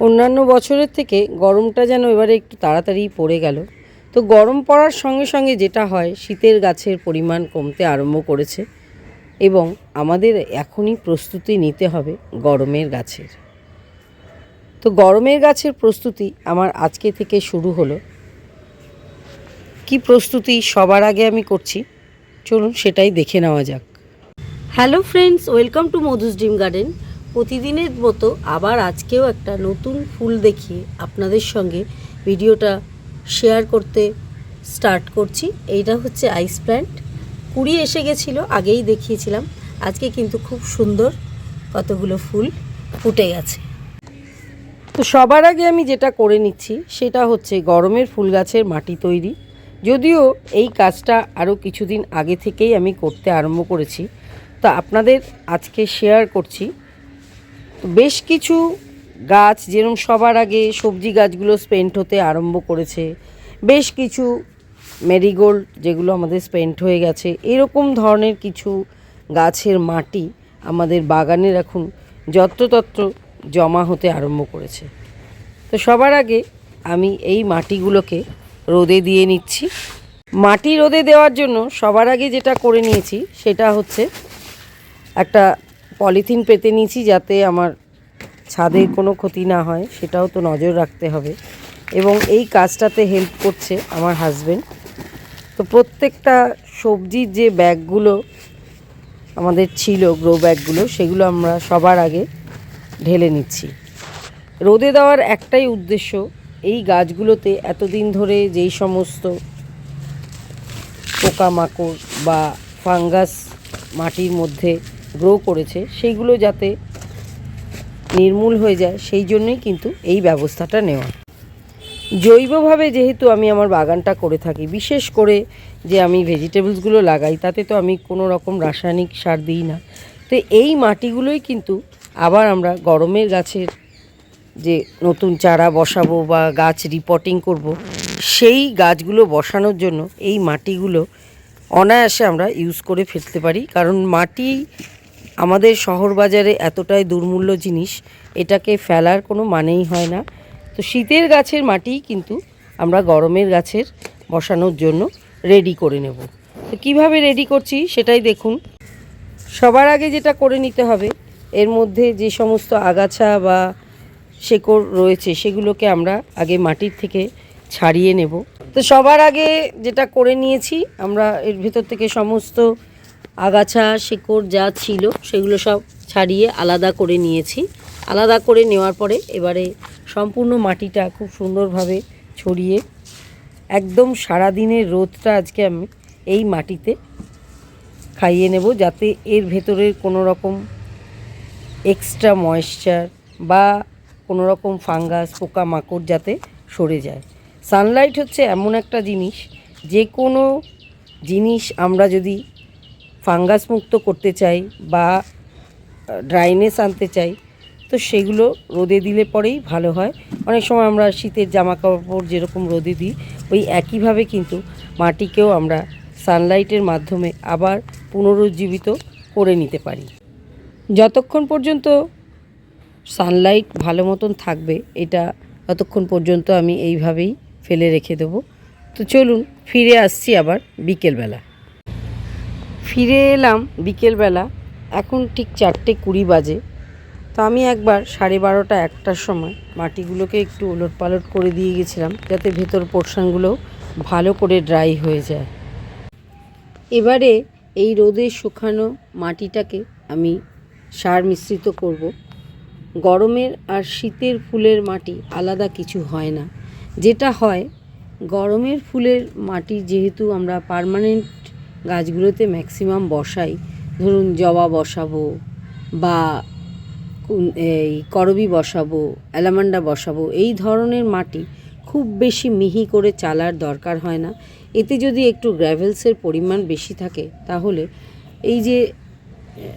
অন্যান্য বছরের থেকে গরমটা যেন এবারে একটু তাড়াতাড়ি পড়ে গেল। তো গরম পড়ার সঙ্গে সঙ্গে যেটা হয়, শীতের গাছের পরিমাণ কমতে আরম্ভ করেছে এবং আমাদের এখনই প্রস্তুতি নিতে হবে গরমের গাছের। তো গরমের গাছের প্রস্তুতি আমার আজকে থেকে শুরু হলো। কি প্রস্তুতি সবার আগে আমি করছি? চলুন সেটাই দেখে নেওয়া যাক। Hello friends welcome to Madhu's dream garden প্রতিদিনের মতো আবার আজকেও একটা নতুন ফুল দেখিয়ে আপনাদের সঙ্গে ভিডিওটা শেয়ার করতে স্টার্ট করছি। এইটা হচ্ছে আইস প্ল্যান্ট কুড়ি এসে গেছিল, আগেই দেখিয়েছিলাম। আজকে কিন্তু খুব সুন্দর কতগুলো ফুল ফুটে গেছে। তো সবার আগে আমি যেটা করে নিচ্ছি, সেটা হচ্ছে গরমের ফুল গাছের মাটি তৈরি। যদিও এই কাজটা আরও কিছুদিন আগে থেকেই আমি করতে আরম্ভ করেছি। তা আপনাদের আজকে শেয়ার করছি। তো বেশ কিছু গাছ যেরকম সবার আগে সবজি গাছগুলো স্পেন্ট হতে আরম্ভ করেছে, বেশ কিছু মেরিগোল্ড যেগুলো আমাদের স্পেন্ট হয়ে গেছে, এরকম ধরনের কিছু গাছের মাটি আমাদের বাগানের এখন যত্রতত্র জমা হতে আরম্ভ করেছে। তো সবার আগে আমি এই মাটিগুলোকে রোদে দিয়ে নিচ্ছি। মাটি রোদে দেওয়ার জন্য সবার আগে যেটা করে নিয়েছি সেটা হচ্ছে একটা পলিথিন পেতে নিয়েছি যাতে আমার ছাদের কোনো ক্ষতি না হয়, সেটাও তো নজর রাখতে হবে। এবং এই কাজটাতে হেল্প করছে আমার হাজবেন্ড তো প্রত্যেকটা সবজির যে ব্যাগগুলো আমাদের ছিল গ্রো ব্যাগগুলো, সেগুলো আমরা সবার আগে ঢেলে নিচ্ছি। রোদে দেওয়ার একটাই উদ্দেশ্য, এই গাছগুলোতে এতদিন ধরে যেই সমস্ত পোকামাকড় বা ফাঙ্গাস মাটির মধ্যে গ্রো করেছে, সেইগুলো যাতে নির্মূল হয়ে যায়, সেই জন্যই কিন্তু এই ব্যবস্থাটা নেওয়া। জৈবভাবে যেহেতু আমি আমার বাগানটা করে থাকি, বিশেষ করে যে আমি ভেজিটেবলসগুলো লাগাই, তাতে তো আমি কোনো রকম রাসায়নিক সার দিই না। তো এই মাটিগুলোই কিন্তু আবার আমরা গরমের গাছের যে নতুন চারা বসাবো বা গাছ রিপোর্টিং করব, সেই গাছগুলো বসানোর জন্য এই মাটিগুলো অনায়াসে আমরা ইউজ করে ফেলতে পারি। কারণ মাটি আমাদের শহর বাজারে এতটাই দুর্মূল্য জিনিস, এটাকে ফেলার কোনো মানেই হয় না। তো শীতের গাছের মাটি কিন্তু আমরা গরমের গাছের বসানোর জন্য রেডি করে নেব। তো কীভাবে রেডি করছি সেটাই দেখুন। সবার আগে যেটা করে নিতে হবে, এর মধ্যে যে সমস্ত আগাছা বা শেকড় রয়েছে, সেগুলোকে আমরা আগে মাটির থেকে ছাড়িয়ে নেব। তো সবার আগে যেটা করে নিয়েছি, আমরা এর ভেতর থেকে সমস্ত আগাছা, শেকড় যা ছিল সেগুলো সব ছাড়িয়ে আলাদা করে নিয়েছি। আলাদা করে নেওয়ার পরে এবারে সম্পূর্ণ মাটিটা খুব সুন্দরভাবে ছড়িয়ে, একদম সারাদিনের রোদটা আজকে আমি এই মাটিতে খাইয়ে নেব যাতে এর ভেতরের কোনো রকম এক্সট্রা ময়েশ্চার বা কোনো রকম ফাঙ্গাস পোকামাকড় যাতে সরে যায়। সানলাইট হচ্ছে এমন একটা জিনিস যে কোনো জিনিস আমরা যদি ফাঙ্গাস মুক্ত করতে চাই বা ড্রাইনেস আনতে চাই, তো সেগুলো রোদে দিলে পরেই ভালো হয়। অনেক সময় আমরা শীতের জামা কাপড় যেরকম রোদে দিই, ওই একইভাবে কিন্তু মাটিকেও আমরা সানলাইটের মাধ্যমে আবার পুনরুজ্জীবিত করে নিতে পারি। যতক্ষণ পর্যন্ত সানলাইট ভালো মতন থাকবে, এটা ততক্ষণ পর্যন্ত আমি এইভাবেই ফেলে রেখে দেবো। তো চলুন, ফিরে আসছি আবার বিকেলবেলা। ফিরে এলাম বিকেলবেলা, এখন ঠিক চারটে কুড়ি বাজে। তো আমি একবার সাড়ে বারোটা একটার সময় মাটিগুলোকে একটু ওলট পালট করে দিয়ে গেছিলাম, যাতে ভেতর পোর্শনগুলো ভালো করে ড্রাই হয়ে যায়। এবারে এই রোদে শুকানো মাটিটাকে আমি সার মিশ্রিত করব। গরমের আর শীতের ফুলের মাটি আলাদা কিছু হয় না। যেটা হয়, গরমের ফুলের মাটি যেহেতু আমরা পার্মানেন্ট গাছগুলোতে ম্যাক্সিমাম বসাই। ধরুন জবা বসাবো বা এই করবি বসাবো, অ্যালামান্ডা বসাবো, এই ধরনের মাটি খুব বেশি মিহি করে চালার দরকার হয় না। এতে যদি একটু গ্র্যাভেলসের পরিমাণ বেশি থাকে, তাহলে এই যে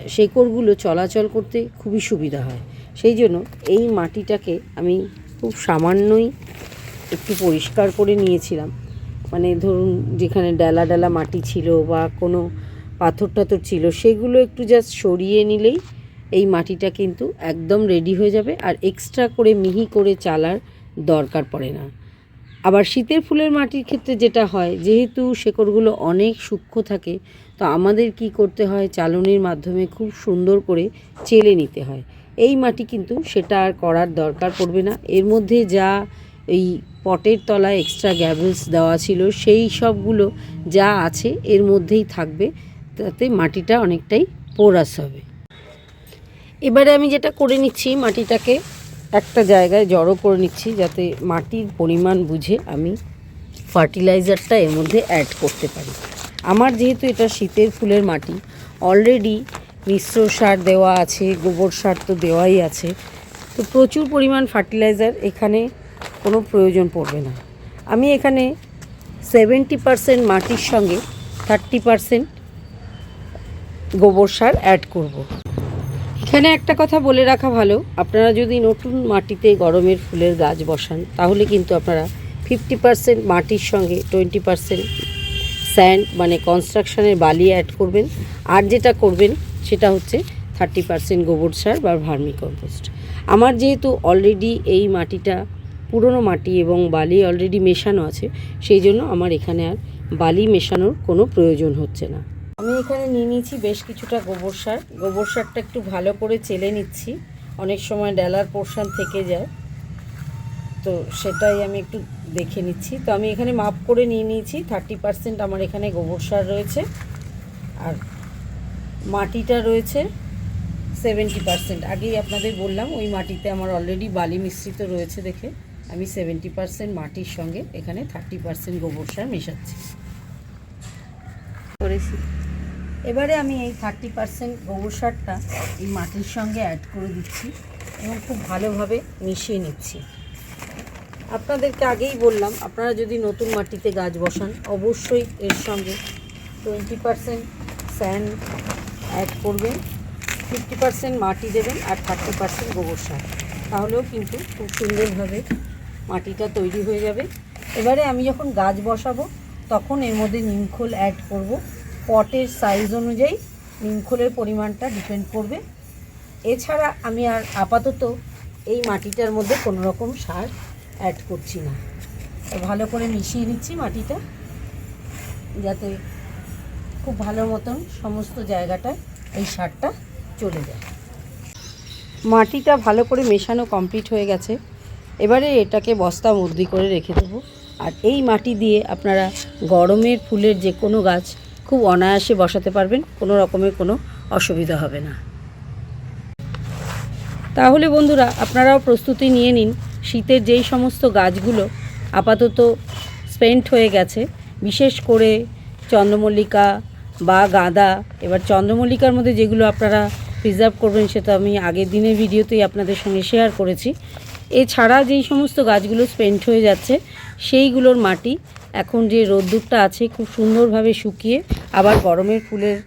শেকড়গুলো চলাচল করতে খুবই সুবিধা হয়। সেই জন্য এই মাটিটাকে আমি খুব সামান্যই একটু পরিষ্কার করে নিয়েছিলাম। মানে ধরুন যেখানে ডালা ডালা মাটি ছিল বা কোনো পাথর টাথর ছিল, সেগুলো একটু জাস্ট সরিয়ে নিলেই এই মাটিটা কিন্তু একদম রেডি হয়ে যাবে আর এক্সট্রা করে মিহি করে চালার দরকার পড়ে না। আবার শীতের ফুলের মাটির ক্ষেত্রে যেটা হয়, যেহেতু শেকড়গুলো অনেক সূক্ষ্ম থাকে, তো আমাদের কি করতে হয়, চালনির মাধ্যমে খুব সুন্দর করে চেলে নিতে হয়। এই মাটি কিন্তু সেটা আর করার দরকার পড়বে না। এর মধ্যে যা এই পটের তলায় এক্সট্রা গ্যাভেলস দেওয়া ছিল, সেই সবগুলো যা আছে এর মধ্যেই থাকবে, তাতে মাটিটা অনেকটাই পোরাস হবে। এবারে আমি যেটা করে নিচ্ছি মাটিটাকে একটা জায়গায় জড়ো করে নিচ্ছি যাতে মাটির পরিমাণ বুঝে আমি ফার্টিলাইজারটা এর মধ্যে অ্যাড করতে পারি। আমার যেহেতু এটা শীতের ফুলের মাটি অলরেডি মিশ্র সার দেওয়া আছে, গোবর সার তো দেওয়াই আছে, তো প্রচুর পরিমাণ ফার্টিলাইজার এখানে কোনো প্রয়োজন পড়বে না। আমি এখানে সেভেন্টি পারসেন্ট মাটির সঙ্গে থার্টি পারসেন্ট গোবর সার অ্যাড করব। এখানে একটা কথা বলে রাখা ভালো, আপনারা যদি নতুন মাটিতে গরমের ফুলের গাছ বসান, তাহলে কিন্তু আপনারা ফিফটি পারসেন্ট মাটির সঙ্গে টোয়েন্টি পারসেন্ট স্যান্ড মানে কনস্ট্রাকশনের বালি অ্যাড করবেন। আর যেটা করবেন, সেটা হচ্ছে থার্টি পারসেন্ট গোবর সার বা ভার্মি কম্পোস্ট আমার যেহেতু অলরেডি এই মাটিটা পুরনো মাটি এবং বালি অলরেডি মেশানো আছে, সেই জন্য আমার এখানে আর বালি মেশানোর কোনো প্রয়োজন হচ্ছে না। আমি এখানে নিয়ে নিয়েছি বেশ কিছুটা গোবর সার। গোবর সারটা একটু ভালো করে চেলে নিচ্ছি। অনেক সময় ডেলার পোর্শন থেকে যায়। তো সেটাই আমি একটু দেখে নিচ্ছি। তো আমি এখানে মাপ করে নিয়ে নিয়েছি থার্টি পার্সেন্ট আমার এখানে গোবর সার রয়েছে। আর মাটিটা রয়েছে সেভেন্টি পার্সেন্ট আগেই আপনাদের বললাম, ওই মাটিতে আমার অলরেডি বালি মিশ্রিত রয়েছে দেখে। আমি সেভেন্টি পার্সেন্ট মাটির সঙ্গে এখানে থার্টি পার্সেন্ট গোবর সার মেশাচ্ছি। করেছি। এবারে আমি এই থার্টি পার্সেন্ট গোবর সারটা এই মাটির সঙ্গে অ্যাড করে দিচ্ছি এবং খুব ভালোভাবে মিশিয়ে নিচ্ছি। আপনাদেরকে আগেই বললাম, আপনারা যদি নতুন মাটিতে গাছ বসান, অবশ্যই এর সঙ্গে টোয়েন্টি পার্সেন্ট স্যান্ড অ্যাড করবেন ফিফটি পার্সেন্ট মাটি দেবেন আর থার্টি পার্সেন্ট গোবর সার। তাহলেও কিন্তু খুব সুন্দরভাবে মাটিটা তৈরি হয়ে যাবে। এবারে আমি যখন গাছ বসাবো, তখন এর মধ্যে নিমখোল অ্যাড করব। পটের সাইজ অনুযায়ী নিমখোলের পরিমাণটা ডিপেন্ড করবে। এছাড়া আমি আর আপাতত এই মাটিটার মধ্যে কোনো রকম সার অ্যাড করছি না। ভালো করে মিশিয়ে নিচ্ছি মাটিটা, যাতে খুব ভালো মতন সমস্ত জায়গাটায় এই সারটা চলে যায়। মাটিটা ভালো করে মেশানো কমপ্লিট হয়ে গেছে। এবারে এটাকে বস্তা মুদ্রি করে রেখে দেবো। আর এই মাটি দিয়ে আপনারা গরমের ফুলের যে কোনো গাছ খুব অনায়াসে বসাতে পারবেন, কোনো রকমের কোনো অসুবিধা হবে না। তাহলে বন্ধুরা, আপনারাও প্রস্তুতি নিয়ে নিন। শীতের যেই সমস্ত গাছগুলো আপাতত স্পেন্ট হয়ে গেছে, বিশেষ করে চন্দ্রমল্লিকা বা গাঁদা। এবার চন্দ্রমল্লিকার মধ্যে যেগুলো আপনারা প্রিজার্ভ করবেন, সেটা আমি আগের দিনের ভিডিওতেই আপনাদের সঙ্গে শেয়ার করেছি। এছাড়া যেই সমস্ত গাছগুলো স্পেন্ট হয়ে যাচ্ছে, সেইগুলোর মাটি এখন যে রোদ্দুরটা আছে খুব সুন্দরভাবে শুকিয়ে আবার গরমের ফুলের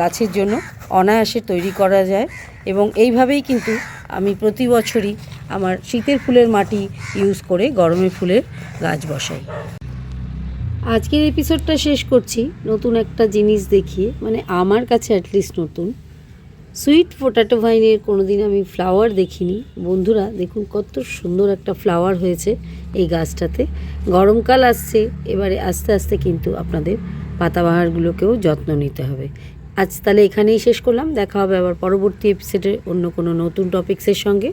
গাছের জন্য অনায়াসে তৈরি করা যায় এবং এইভাবেই কিন্তু আমি প্রতি বছরই আমার শীতের ফুলের মাটি ইউজ করে গরমের ফুলের গাছ বসাই। আজকের এপিসোডটা শেষ করছি, নতুন একটা জিনিস দেখিয়ে মানে আমার কাছে অ্যাটলিস্ট নতুন। সুইট পোটাটো ভাইনের কোনো দিন আমি ফ্লাওয়ার দেখিনি। বন্ধুরা, দেখুন কত সুন্দর একটা ফ্লাওয়ার হয়েছে এই গাছটাতে। গরমকাল আসছে, এবারে আস্তে আস্তে কিন্তু আপনাদের পাতাবাহারগুলোকেও যত্ন নিতে হবে। আজ তাহলে এখানেই শেষ করলাম। দেখা হবে আবার পরবর্তী এপিসোডে অন্য কোনো নতুন টপিক্সের সঙ্গে।